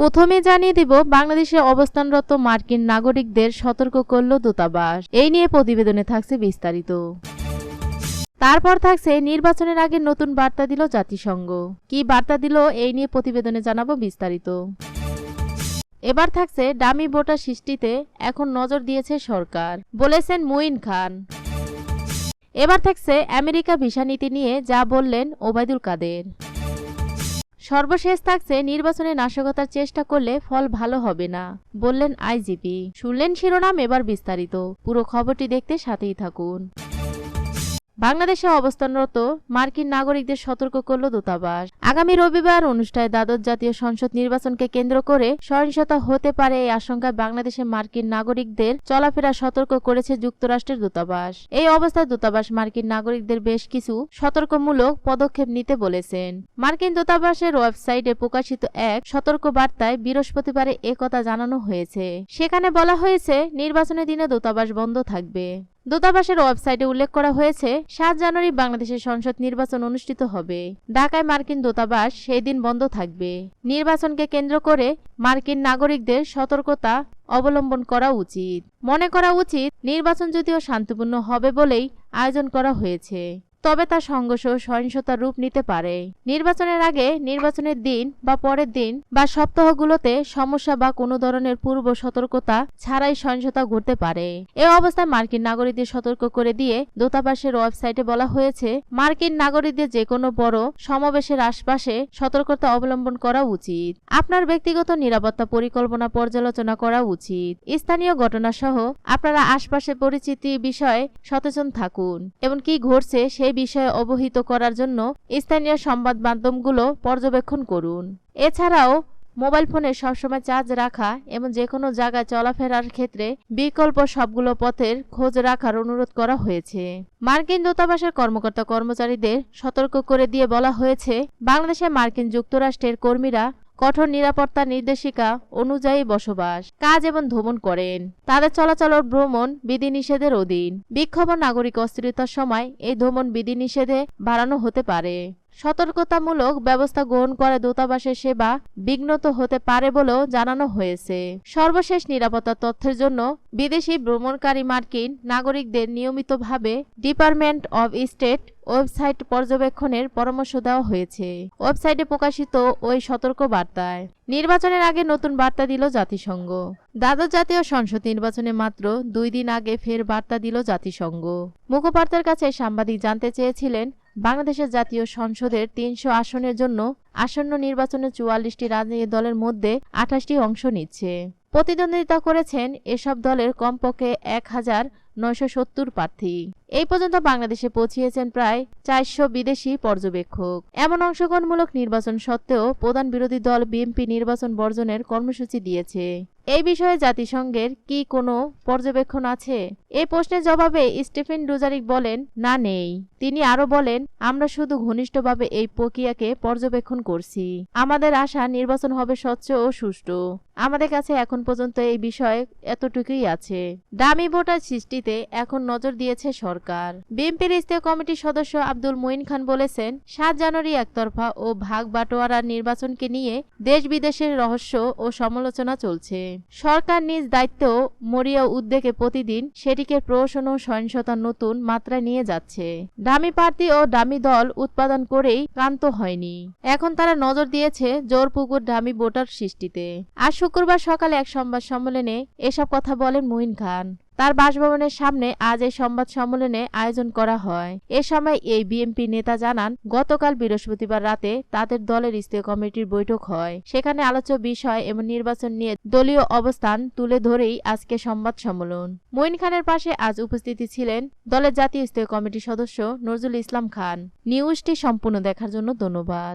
প্রথমে জানিয়ে দিব, বাংলাদেশে অবস্থানরত মার্কিন নাগরিকদের সতর্ক করল দূতাবাস। এই নিয়ে প্রতিবেদনে থাকছে বিস্তারিত। তারপর থাকছে, নির্বাচনের আগে নতুন বার্তা দিল জাতিসংঘ। কি বার্তা দিল, এই নিয়ে প্রতিবেদনে জানাব বিস্তারিত। এবার থাকছে, ডামি ভোটার সৃষ্টিতে এখন নজর দিয়েছে সরকার, বলেছেন মুইন খান। এবার থাকছে, আমেরিকা ভিসা নীতি নিয়ে যা বললেন ওবায়দুল কাদের। সর্বশেষ থাকছে নির্বাচনে নাশকতার চেষ্টা করলে ফল ভালো হবে না, বললেন আইজিপি। শুনলেন শিরোনাম এবার বিস্তারিত। পুরো খবরটি দেখতে সাথেই থাকুন। বাংলাদেশে অবস্থানরত মার্কিন নাগরিকদের সতর্ক করল দূতাবাস। আগামী রবিবার অনুষ্ঠানে দ্বাদশ জাতীয় সংসদ নির্বাচনকে কেন্দ্র করে সহিংসতা হতে পারে এই আশঙ্কায় বাংলাদেশে মার্কিন নাগরিকদের চলাফেরা সতর্ক করেছে যুক্তরাষ্ট্রের দূতাবাস। এই অবস্থায় দূতাবাস মার্কিন নাগরিকদের বেশ কিছু সতর্কমূলক পদক্ষেপ নিতে বলেছেন। মার্কিন দূতাবাসের ওয়েবসাইটে প্রকাশিত এক সতর্ক বার্তায় বৃহস্পতিবারে একথা জানানো হয়েছে। সেখানে বলা হয়েছে, নির্বাচনের দিনে দূতাবাস বন্ধ থাকবে। দূতাবাসের ওয়েবসাইটে উল্লেখ করা হয়েছে, সাত জানুয়ারি বাংলাদেশের সংসদ নির্বাচন অনুষ্ঠিত হবে। ঢাকায় মার্কিন দূতাবাস সেই দিন বন্ধ থাকবে। নির্বাচনকে কেন্দ্র করে মার্কিন নাগরিকদের সতর্কতা অবলম্বন করা উচিত। মনে করা উচিত, নির্বাচন যদিও শান্তিপূর্ণ হবে বলেই আয়োজন করা হয়েছে। তবে তা সংঘর্ষ সহিংসতার রূপ নিতে পারে। নির্বাচনের আগে, নির্বাচনের দিন বা পরের দিন বা সপ্তাহগুলোতে সমস্যা বা কোনো ধরনের পূর্ব সতর্কতা ছাড়াই সহিংসতা ঘটতে পারে। এ অবস্থায় মার্কিন নাগরিকদের সতর্ক করে দিয়ে দূতাবাসের ওয়েবসাইটে বলা হয়েছে, মার্কিন নাগরিকদের যে কোনো বড় সমাবেশের আশপাশে সতর্কতা অবলম্বন করা উচিত। আপনার ব্যক্তিগত নিরাপত্তা পরিকল্পনা পর্যালোচনা করা উচিত। স্থানীয় ঘটনা সহ আপনারা আশপাশে পরিচিতি বিষয়ে সচেতন থাকুন। এবং কি ঘটছে, সেই বিষয়ে অবহিত করার জন্য স্থানীয় সংবাদ মাধ্যমগুলো পর্যবেক্ষণ করুন। এছাড়াও, মোবাইল ফোনে সবসময় চার্জ রাখা এবং যে কোনো জায়গায় চলাফেরার ক্ষেত্রে বিকল্প সবগুলো পথের খোঁজ রাখার অনুরোধ করা হয়েছে। মার্কিন দূতাবাসের কর্মকর্তা কর্মচারীদের সতর্ক করে দিয়ে বলা হয়েছে, বাংলাদেশে মার্কিন যুক্তরাষ্ট্রের কর্মীরা কঠোর নিরাপত্তা নির্দেশিকা অনুযায়ী বসবাস, কাজ এবং ভ্রমণ করেন। তাদের চলাচল ভ্রমণ বিধিনিষেধের অধীন। বিক্ষোভ নাগরিক অস্থিরতার সময় এই ভ্রমণ বিধিনিষেধে বাড়ানো হতে পারে। সতর্কতামূলক ব্যবস্থা গ্রহণ করে দূতাবাসের সেবা বিঘ্নত হতে পারে বলেও জানানো হয়েছে। সর্বশেষ নিরাপত্তা তথ্যের জন্য বিদেশি ভ্রমণকারী মার্কিন নাগরিকদের নিয়মিতভাবে ডিপার্টমেন্ট অব স্টেট ওয়েবসাইট পর্যবেক্ষণের পরামর্শ দেওয়া হয়েছে। ওয়েবসাইটে প্রকাশিত ওই সতর্ক বার্তায় নির্বাচনের আগে নতুন বার্তা দিল জাতিসংঘ। দ্বাদশ জাতীয় সংসদ নির্বাচনে মাত্র দুই দিন আগে ফের বার্তা দিল জাতিসংঘ। মুখপাত্রের কাছে সাংবাদিক জানতে চেয়েছিলেন বাংলাদেশের জাতীয় সংসদের তিনশো আসনের জন্য আসন্ন নির্বাচনে চুয়াল্লিশটি রাজনৈতিক দলের মধ্যে আঠাশটি অংশ নিচ্ছে। প্রতিদ্বন্দ্বিতা করেছেন এসব দলের কমপক্ষে এক হাজার নয়শো সত্তর প্রার্থী। এই পর্যন্ত বাংলাদেশে পৌঁছিয়েছেন প্রায় চারশো বিদেশি পর্যবেক্ষক। এমন অংশগ্রহণমূলক নির্বাচন সত্ত্বেও প্রধান বিরোধী দল বিএনপি নির্বাচন বর্জনের কর্মসূচি দিয়েছে। এই বিষয়ে জাতিসংঘের কি কোনো পর্যবেক্ষণ আছে? এই প্রশ্নের জবাবে স্টিফেন ডুজারিক বলেন, না, নেই। তিনি আরও বলেন, আমরা শুধু ঘনিষ্ঠভাবে এই প্রক্রিয়াকে পর্যবেক্ষণ করছি। আমাদের আশা নির্বাচন হবে স্বচ্ছ ও সুষ্ঠু। আমাদের কাছে এখন পর্যন্ত এই বিষয়ে এতটুকুই আছে। দামি ভোটার সৃষ্টিতে এখন নজর দিয়েছে সরকার। বিএনপির স্থায়ী কমিটির সদস্য আব্দুল মঈন খান বলেছেন, সাত জানুয়ারি একতরফা ও ভাগ বাটোয়ারার নির্বাচনকে নিয়ে দেশ বিদেশের রহস্য ও সমালোচনা চলছে। সরকার নিজ দায়িত্ব মরিয়া উদ্যোগে প্রতিদিন সেটিকে প্রহসন ও সহিংসতার নতুন মাত্রায় নিয়ে যাচ্ছে। দামি প্রার্থী ও দামি দল উৎপাদন করেই ক্লান্ত হয়নি। এখন তারা নজর দিয়েছে জোরপুকুর দামি ভোটার সৃষ্টিতে। আজ শুক্রবার সকালে এক সংবাদ সম্মেলনে এসব কথা বলেন মুইন খান। তার বাসভবনের সামনে আজ এই সংবাদ সম্মেলনে আয়োজন করা হয়। এ সময় এই বিএনপি নেতা জানান, গতকাল বৃহস্পতিবার রাতে তাদের দলের স্থায়ী কমিটির বৈঠক হয়। সেখানে আলোচ্য বিষয় এবং নির্বাচন নিয়ে দলীয় অবস্থান তুলে ধরেই আজকে সংবাদ সম্মেলন। মঈন খানের পাশে আজ উপস্থিতি ছিলেন দলের জাতীয় স্থায়ী কমিটির সদস্য নজরুল ইসলাম খান। নিউজটি সম্পূর্ণ দেখার জন্য ধন্যবাদ।